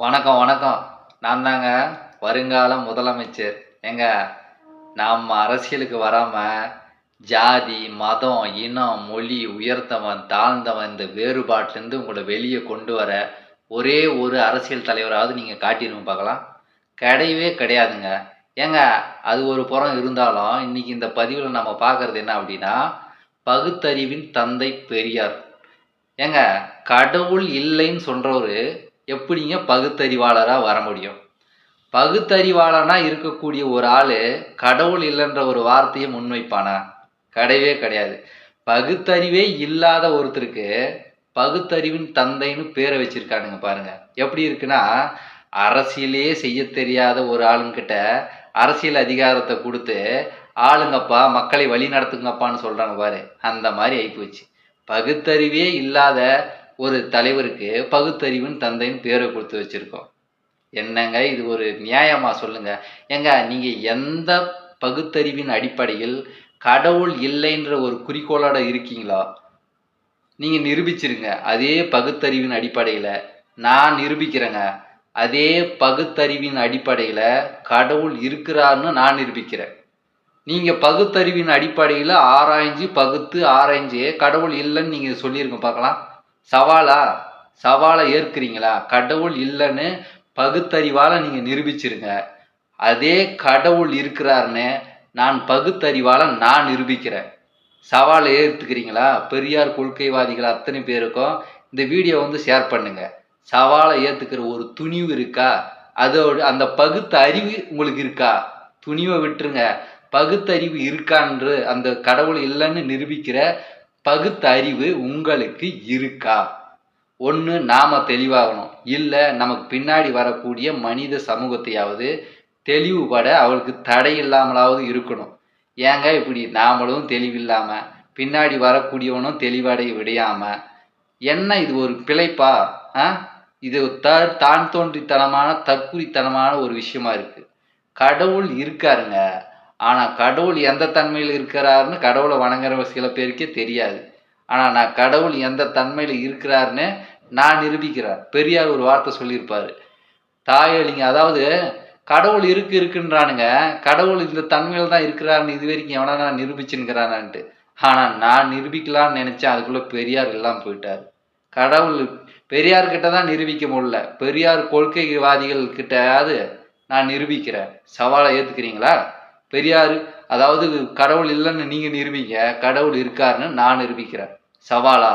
வணக்கம் வணக்கம். நான் தாங்க வருங்கால முதலமைச்சர். ஏங்க நாம் அரசியலுக்கு வராமல் ஜாதி மதம் இனம் மொழி உயர்ந்தவன் தாழ்ந்தவன் இந்த வேறுபாட்டிலேருந்து உங்களை வெளியே கொண்டு வர ஒரே ஒரு அரசியல் தலைவராவது நீங்கள் காட்டிடுங்க பார்க்கலாம். கிடையவே கிடையாதுங்க. ஏங்க அது ஒரு புறம் இருந்தாலும் இன்னைக்கு இந்த பதிவில் நம்ம பார்க்கறது என்ன அப்படின்னா பகுத்தறிவின் தந்தை பெரியார். ஏங்க கடவுள் இல்லைன்னு சொல்கிறவர் எப்படிங்க பகுத்தறிவாளராக வர முடியும்? பகுத்தறிவாளனா இருக்கக்கூடிய ஒரு ஆள் கடவுள் இல்லைன்ற ஒரு வார்த்தையை முன்வைப்பானா? கிடையவே கிடையாது. பகுத்தறிவே இல்லாத ஒருத்தருக்கு பகுத்தறிவின் தந்தைன்னு பேரை வச்சிருக்கானுங்க பாருங்க. எப்படி இருக்குன்னா அரசியலே செய்ய தெரியாத ஒரு ஆளுங்கிட்ட அரசியல் அதிகாரத்தை கொடுத்து ஆளுங்கப்பா மக்களை வழி நடத்துங்கப்பான்னு சொல்கிறாங்க பாரு. அந்த மாதிரி ஆயிப்போச்சு. பகுத்தறிவே இல்லாத ஒரு தலைவருக்கு பகுத்தறிவின் தந்தைன்னு பேரை கொடுத்து வச்சிருக்கோம். என்னங்க இது ஒரு நியாயமா சொல்லுங்க? ஏங்க நீங்க எந்த பகுத்தறிவின் அடிப்படையில் கடவுள் இல்லைன்ற ஒரு குறிக்கோளோட இருக்கீங்களோ நீங்க நிரூபிச்சிருங்க. அதே பகுத்தறிவின் அடிப்படையில நான் நிரூபிக்கிறேங்க. அதே பகுத்தறிவின் அடிப்படையில கடவுள் இருக்கிறாருன்னு நான் நிரூபிக்கிறேன். நீங்க பகுத்தறிவின் அடிப்படையில ஆராய்ஞ்சு பகுத்து ஆராய்ஞ்சு கடவுள் இல்லைன்னு நீங்க சொல்லிருங்க பார்க்கலாம். சவாலா? சவாலை ஏற்கிறீங்களா? கடவுள் இல்லைன்னு பகுத்தறிவால் நீங்கள் நிரூபிச்சிருங்க. அதே கடவுள் இருக்கிறாருன்னு நான் பகுத்தறிவால் நான் நிரூபிக்கிறேன். சவாலை ஏற்றுக்கிறீங்களா பெரியார் கொள்கைவாதிகள் அத்தனை பேருக்கும் இந்த வீடியோ வந்து ஷேர் பண்ணுங்க. சவாலை ஏற்றுக்கிற ஒரு துணிவு இருக்கா? அதோட அந்த பகுத்த அறிவு உங்களுக்கு இருக்கா? துணிவை விட்டுருங்க. பகுத்தறிவு இருக்கான்று அந்த கடவுள் இல்லைன்னு நிரூபிக்கிற பகுத்தறிவு உங்களுக்கு இருக்கா? ஒன்று நாம தெளிவாகணும். இல்லை நமக்கு பின்னாடி வரக்கூடிய மனித சமூகத்தையாவது தெளிவுபட அவளுக்கு தடை இல்லாமலாவது இருக்கணும். ஏங்க இப்படி நாமளும் தெளிவில்லாம பின்னாடி வரக்கூடியவனும் தெளிவடைய விடையாம என்ன இது ஒரு பிழைப்பா? ஆ? இது த தான் தோன்றித்தனமான தற்குறித்தனமான ஒரு விஷயமா இருக்கு. கடவுள் இருக்காருங்க. ஆனால் கடவுள் எந்த தன்மையில் இருக்கிறாருன்னு கடவுளை வணங்குற சில பேருக்கே தெரியாது. ஆனால் நான் கடவுள் எந்த தன்மையில் இருக்கிறாருன்னு நான் நிரூபிக்கிறேன். பெரியார் ஒரு வார்த்தை சொல்லியிருப்பார். தாயலிங்க அதாவது கடவுள் இருக்கு இருக்குன்றானுங்க. கடவுள் இந்த தன்மையில் தான் இருக்கிறாருன்னு இது வரைக்கும் எவனா நான் நிரூபிச்சுங்கிறானான்ட்டு ஆனால் நான் நிரூபிக்கலாம்னு நினச்சேன். அதுக்குள்ளே பெரியார் எல்லாம் போயிட்டார். கடவுள் பெரியார் கிட்ட தான் நிரூபிக்க முடியல. பெரியார் கொள்கைவாதிகள் கிட்டயாவது நான் நிரூபிக்கிறேன். சவாலை ஏற்றுக்கிறீங்களா பெரியார் அதாவது கடவுள் இல்லைன்னு நீங்க நிரூபிங்க கடவுள் இருக்காருன்னு நான் நிரூபிக்கிறேன். சவாலா?